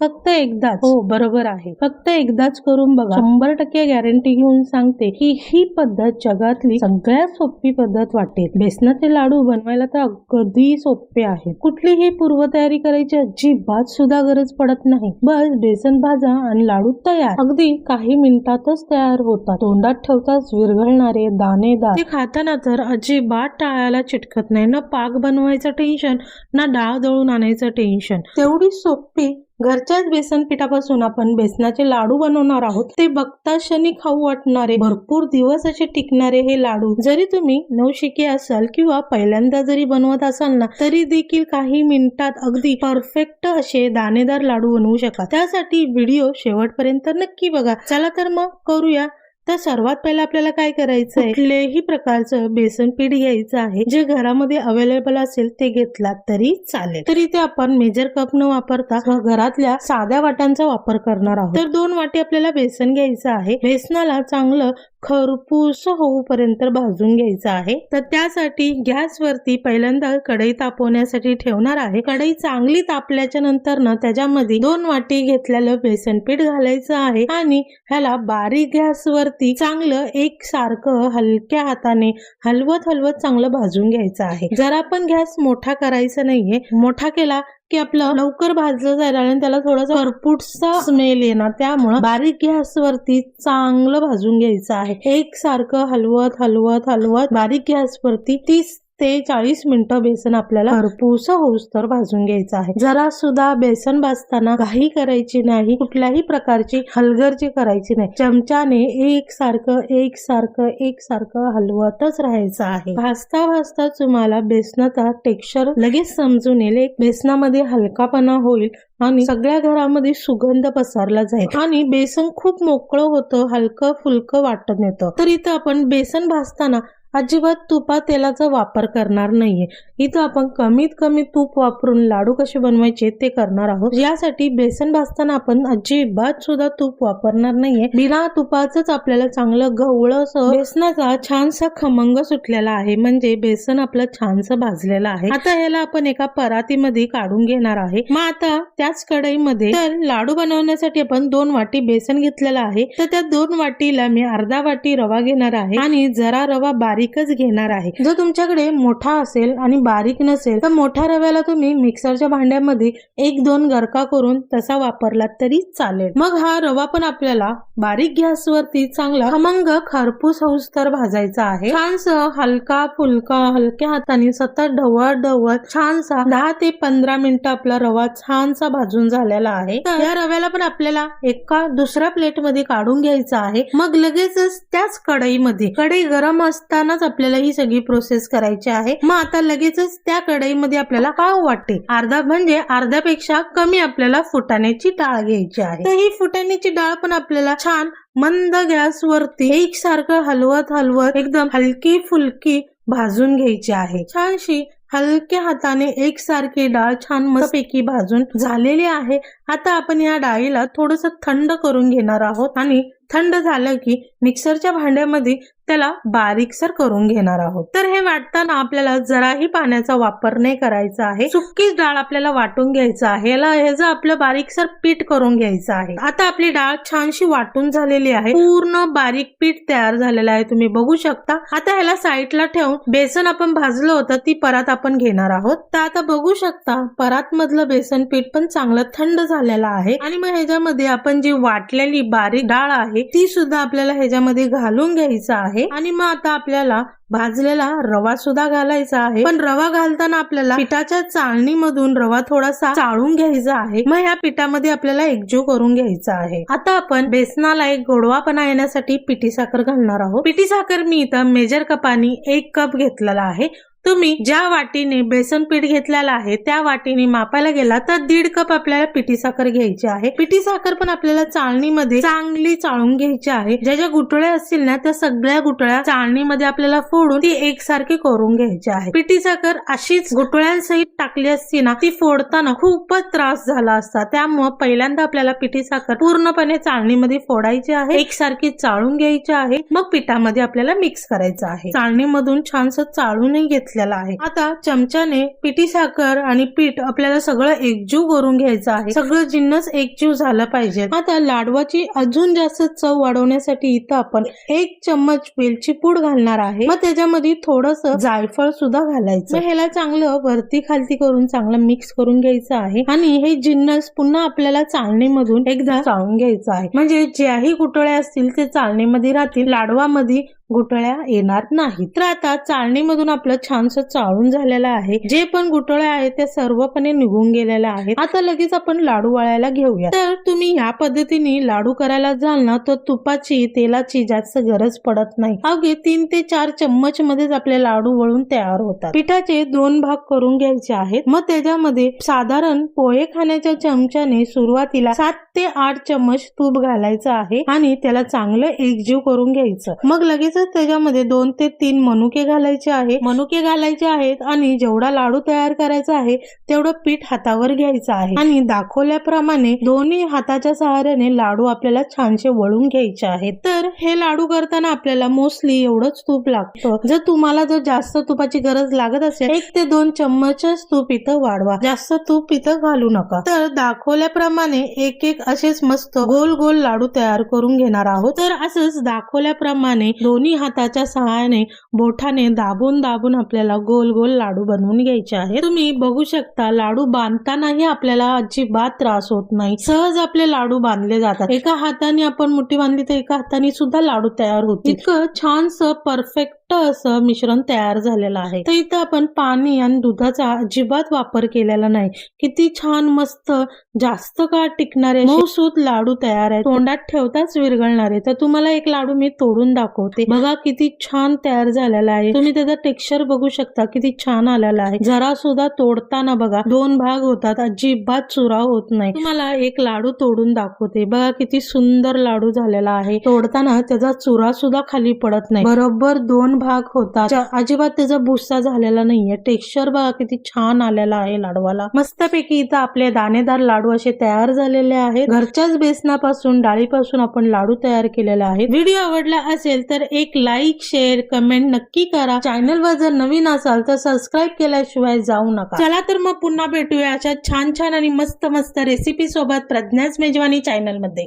फक्त एकदाच. हो बरोबर आहे. फक्त एकदाच करून बघा. शंभर टक्के गॅरंटी घेऊन सांगते की ही पद्धत जगातली सगळ्यात सोपी पद्धत वाटेल. बेसनाचे लाडू बनवायला तर अगदी सोपे आहे कुठलीही पूर्वतयारी करायची अजिबात सुद्धा गरज पडत नाही. बस बेसन भाजा आणि लाडू तयार. अगदी काही मिनिटातच तयार होतात. तोंडात ठेवताच विरघळणारे दाणेदार ते खाताना तर अजिबात टाळायला चिटकत नाही. ना पाक बनवायचं टेन्शन ना डाळ दळून आणायचं टेन्शन तेवढी सोपी घरच्याच बेसन पिठापासून आपण बेसनाचे लाडू बनवणार आहोत. ते बघता क्षणी खाऊ वाटणारे भरपूर दिवस असे टिकणारे हे लाडू. जरी तुम्ही नवशिके असाल किंवा पहिल्यांदा जरी बनवत असाल ना तरी देखील काही मिनिटात अगदी परफेक्ट असे दाणेदार लाडू बनवू शका त्यासाठी व्हिडिओ शेवटपर्यंत नक्की बघा. चला तर मग करूया तर सर्वात पहिला आपल्याला काय करायचं आहे कुठल्याही प्रकारचं बेसन पीठ घ्यायचं आहे. जे घरामध्ये अवेलेबल असेल ते घेतला तरी चालेल. तर इथे आपण मेजर कप न वापरता घरातल्या साध्या वाट्यांचा वापर करणार आहोत. तर दोन वाटी आपल्याला बेसन घ्यायचं आहे. बेसनाला चांगलं खरपूस होऊपर्यंत भाजून घ्यायचं आहे. तर त्यासाठी गॅसवरती पहिल्यांदा कढई तापवण्यासाठी ठेवणार आहे. कढई चांगली तापल्याच्या नंतर ना त्याच्यामध्ये दोन वाटी घेतलेलं बेसन पीठ घालायचं आहे आणि ह्याला बारीक गॅसवरती चांगलं एक सारखं हलक्या हाताने हलवत हलवत चांगलं भाजून घ्यायचं आहे. जर आपण गॅस मोठा करायचा नाहीये. मोठा केला की आपलं लवकर भाजलं जाईल आणि त्याला थोडासा करपूटचा स्मेल येणार. त्यामुळं बारीक गॅसवरती चांगलं भाजून घ्यायचं आहे. एक सारखं हलवत हलवत हलवत बारीक गॅसवरती तीस ते चाळीस मिनिटं बेसन आपल्याला भरपूस होऊस तर भाजून घ्यायचं आहे. जरा सुद्धा बेसन भाजताना काही करायची नाही कुठल्याही प्रकारची हलगर्जी करायची नाही. चमच्याने एक सारखं एक सारखं एक सारखं हलवतच राहायचं आहे. भाजता भाजता तुम्हाला बेसनाचा टेक्स्चर लगेच समजून येईल. एक बेसनामध्ये हलकापणा होईल आणि सगळ्या घरामध्ये सुगंध पसरला जाईल. आणि बेसन खूप मोकळं होतं हलकं फुलकं वाटत येतं तर इथं आपण बेसन भाजताना अजिबात तुपा तेलाचा वापर करणार नाहीये. इथं आपण कमीत कमी तूप वापरून लाडू कसे बनवायचे ते करणार आहोत. यासाठी बेसन भाजताना आपण अजिबात सुद्धा तूप वापरणार नाहीये. बिना तुपाचंच आपल्याला चांगलं गवळं बेसनाचा छानसा खमंग सुटलेला आहे. म्हणजे बेसन आपलं छानसं भाजलेलं आहे. आता याला आपण एका परातीमध्ये काढून घेणार आहे. मग आता त्याच कढईमध्ये तर लाडू बनवण्यासाठी आपण दोन वाटी बेसन घेतलेलं आहे. तर त्या दोन वाटीला मी अर्धा वाटी रवा घेणार आहे. आणि जरा रवा बारीकच घेणार आहे. जर तुमच्याकडे मोठा असेल आणि बारीक नसेल तर मोठ्या रव्याला तुम्ही मिक्सरच्या भांड्यामध्ये एक दोन गरका करून तसा वापरला तरी चालेल. मग हा रवा पण आपल्याला बारीक गॅसवरती चांगला खमंग खरपूस होऊस तर भाजायचा आहे. छानस हलका फुलका हलक्या हाताने सतत ढवळ ढवळ छानसा दहा ते पंधरा मिनिट आपला रवा छानसा भाजून झालेला आहे. तर या रव्याला पण आपल्याला एका दुसऱ्या प्लेटमध्ये काढून घ्यायचा आहे. मग लगेचच त्याच कढईमध्ये कढई गरम असतानाच आपल्याला ही सगळी प्रोसेस करायची आहे. मग आता लगेच तसेच त्या कढईमध्ये आपल्याला पाव वाटते. अर्धा म्हणजे अर्ध्यापेक्षा कमी आपल्याला फुटाण्याची डाळ घ्यायची आहे. तर ही फुटाण्याची डाळ पण आपल्याला छान मंद गॅसवरती एक सारखं हलवत हलवत एकदम हलकी फुलकी भाजून घ्यायची आहे. छानशी हलक्या हाताने एकसारखी डाळ छान मस्तपैकी भाजून झालेली आहे. आता आपण या डाळीला थोडस थंड करून घेणार आहोत आणि थंड झालं की मिक्सरच्या भांड्यामध्ये त्याला बारीकसर करून घेणार आहोत. तर हे वाटताना आपल्याला जराही पाण्याचा वापर नाही करायचा आहे. सुकीच डाळ आपल्याला वाटून घ्यायचं आहे. याला ह्याचं आपलं बारीकसर पीठ करून घ्यायचं आहे. आता आपली डाळ छानशी वाटून झालेली आहे. पूर्ण बारीक पीठ तयार झालेलं आहे. तुम्ही बघू शकता. आता ह्याला साईडला ठेवून बेसन आपण भाजलं होतं ती परत आपण घेणार आहोत. तर आता बघू शकता परात मधलं बेसन पीठ पण चांगलं थंड झालं झालेलं आहे. आणि मग ह्याच्यामध्ये आपण जी वाटलेली बारीक डाळ आहे ती सुद्धा आपल्याला ह्याच्यामध्ये घालून घ्यायचं आहे. आणि मग आता आपल्याला भाजलेला रवा सुद्धा घालायचा आहे. पण रवा घालताना आपल्याला पिठाच्या चाळणीमधून रवा थोडासा चाळून घ्यायचा आहे. मग ह्या पिठामध्ये आपल्याला एकजीव करून घ्यायचा आहे. आता आपण बेसनाला एक गोडवापणा येण्यासाठी पिठी साखर घालणार आहोत. पिठी साखर मी इथं मेजर कपानी एक कप घेतलेला आहे. तुम्ही ज्या वाटीने बेसन पीठ घेतलेलं आहे त्या वाटीने मापायला गेला तर दीड कप आपल्याला पिठी साखर घ्यायची आहे. पिठी साखर पण आपल्याला चाळणीमध्ये चांगली चाळून घ्यायची आहे. ज्या ज्या गुटळ्या असतील ना त्या सगळ्या गुटळ्या चाळणीमध्ये आपल्याला फोडून ती एकसारखी करून घ्यायची आहे. पिठी साखर अशीच गुटळ्यांसहित टाकली असती ना ती फोडताना खूपच त्रास झाला असता. त्यामुळं पहिल्यांदा आपल्याला पिठी साखर पूर्णपणे चाळणीमध्ये फोडायची आहे एकसारखी चाळून घ्यायची आहे. मग पिठामध्ये आपल्याला मिक्स करायचं आहे. चाळणीमधून छानसं चाळूनही घेतलं घेतलेला आहे. आता चमच्याने पिठी साखर आणि पीठ आपल्याला सगळं एकजीव करून घ्यायचं आहे. सगळं जिन्नस एकजीव झालं पाहिजे. आता लाडवाची अजून जास्त चव वाढवण्यासाठी इथं आपण एक चम्मच वेलची पूड घालणार आहे. मग त्याच्यामध्ये थोडस जायफळ सुद्धा घालायचं. ह्याला चांगलं वरती खालती करून चांगलं मिक्स करून घ्यायचं आहे. आणि हे जिन्नस पुन्हा आपल्याला चालणीमधून एकदा चाळून घ्यायचं आहे. म्हणजे ज्याही गुटळ्या असतील ते चालणीमध्ये राहतील. लाडवामध्ये गुटळ्या येणार नाही तर आता चाळणीमधून आपलं छानसं चाळून झालेलं आहे. जे पण गुटळ्या आहेत त्या सर्वपणे निघून गेलेल्या आहेत. आता लगेच आपण लाडू वळायला घेऊया तर तुम्ही ह्या पद्धतीने लाडू करायला जाल ना तर तुपाची तेलाची जास्त गरज पडत नाही. अवघे तीन ते चार चम्मच मध्येच आपले लाडू वळून तयार होतात. पिठाचे दोन भाग करून घ्यायचे आहेत. मग त्याच्यामध्ये साधारण पोहे खाण्याच्या चमच्याने सुरुवातीला सात ते आठ चम्मच तूप घालायचं आहे आणि त्याला चांगलं एकजीव करून घ्यायचं. मग लगेच त्याच्यामध्ये दोन ते तीन मनुके घालायचे आहे मनुके घालायचे आहेत आणि जेवढा लाडू तयार करायचा आहे तेवढं पीठ हातावर घ्यायचं आहे. आणि दाखवल्याप्रमाणे दोन्ही हाताच्या सहाऱ्याने लाडू आपल्याला छानसे वळून घ्यायचे आहेत. तर हे लाडू करताना आपल्याला मोस्टली एवढंच तूप लागतं. जर तुम्हाला जर जास्त तुपाची गरज लागत असेल एक ते दोन चम्मच तूप इथं वाढवा. जास्त तूप इथं घालू नका. तर दाखवल्याप्रमाणे एक एक असेच मस्त गोल गोल लाडू तयार करून घेणार आहोत. तर असंच दाखवल्याप्रमाणे दोन्ही हाताच्या सहाय्याने बोठाने दाबून दाबून आपल्याला गोल गोल लाडू बनवून घ्यायचे आहे तुम्ही बघू शकता लाडू बांधतानाही आपल्याला अजिबात त्रास होत नाही. सहज आपले लाडू बांधले जातात. एका हाताने आपण मुठी बांधली तर एका हाताने सुद्धा लाडू तयार होते इतकं छानसं परफेक्ट असं मिश्रण तयार झालेलं आहे. तर इथं आपण पाणी आणि दुधाचा अजिबात वापर केलेला नाही. किती छान मस्त जास्त काळ टिकणारे मऊसूत लाडू तयार आहेत. तोंडात ठेवताच विरघळणारे. तर तुम्हाला एक लाडू मी तोडून दाखवते. बघा किती छान तयार झालेला आहे. तुम्ही त्याचा टेक्स्चर बघू शकता किती छान आलेला आहे. जरा सुद्धा तोडताना बघा दोन भाग होतात अजिबात चुरा होत नाही. तुम्हाला एक लाडू तोडून दाखवते. बघा किती सुंदर लाडू झालेला आहे. तोडताना त्याचा चुरा सुद्धा खाली पडत नाही. बरोबर दोन भाग होतात. अजिबात त्याचा भुस्सा झालेला नाहीये. टेक्स्चर बघा किती छान आलेला आहे लाडवाला. मस्तपैकी इथं आपले दाणेदार लाडू असे तयार झालेले आहेत. घरच्याच बेसनापासून डाळीपासून आपण लाडू तयार केलेले आहेत व्हिडिओ आवडला असेल तर एक एक लाईक शेअर कमेंट नक्की करा. चॅनलवर जर नवीन असाल तर सबस्क्राईब केल्याशिवाय जाऊ नका. चला तर मग पुन्हा भेटूया अशा छान छान आणि मस्त मस्त रेसिपी सोबत प्रज्ञाच मेजवानी चॅनलमध्ये.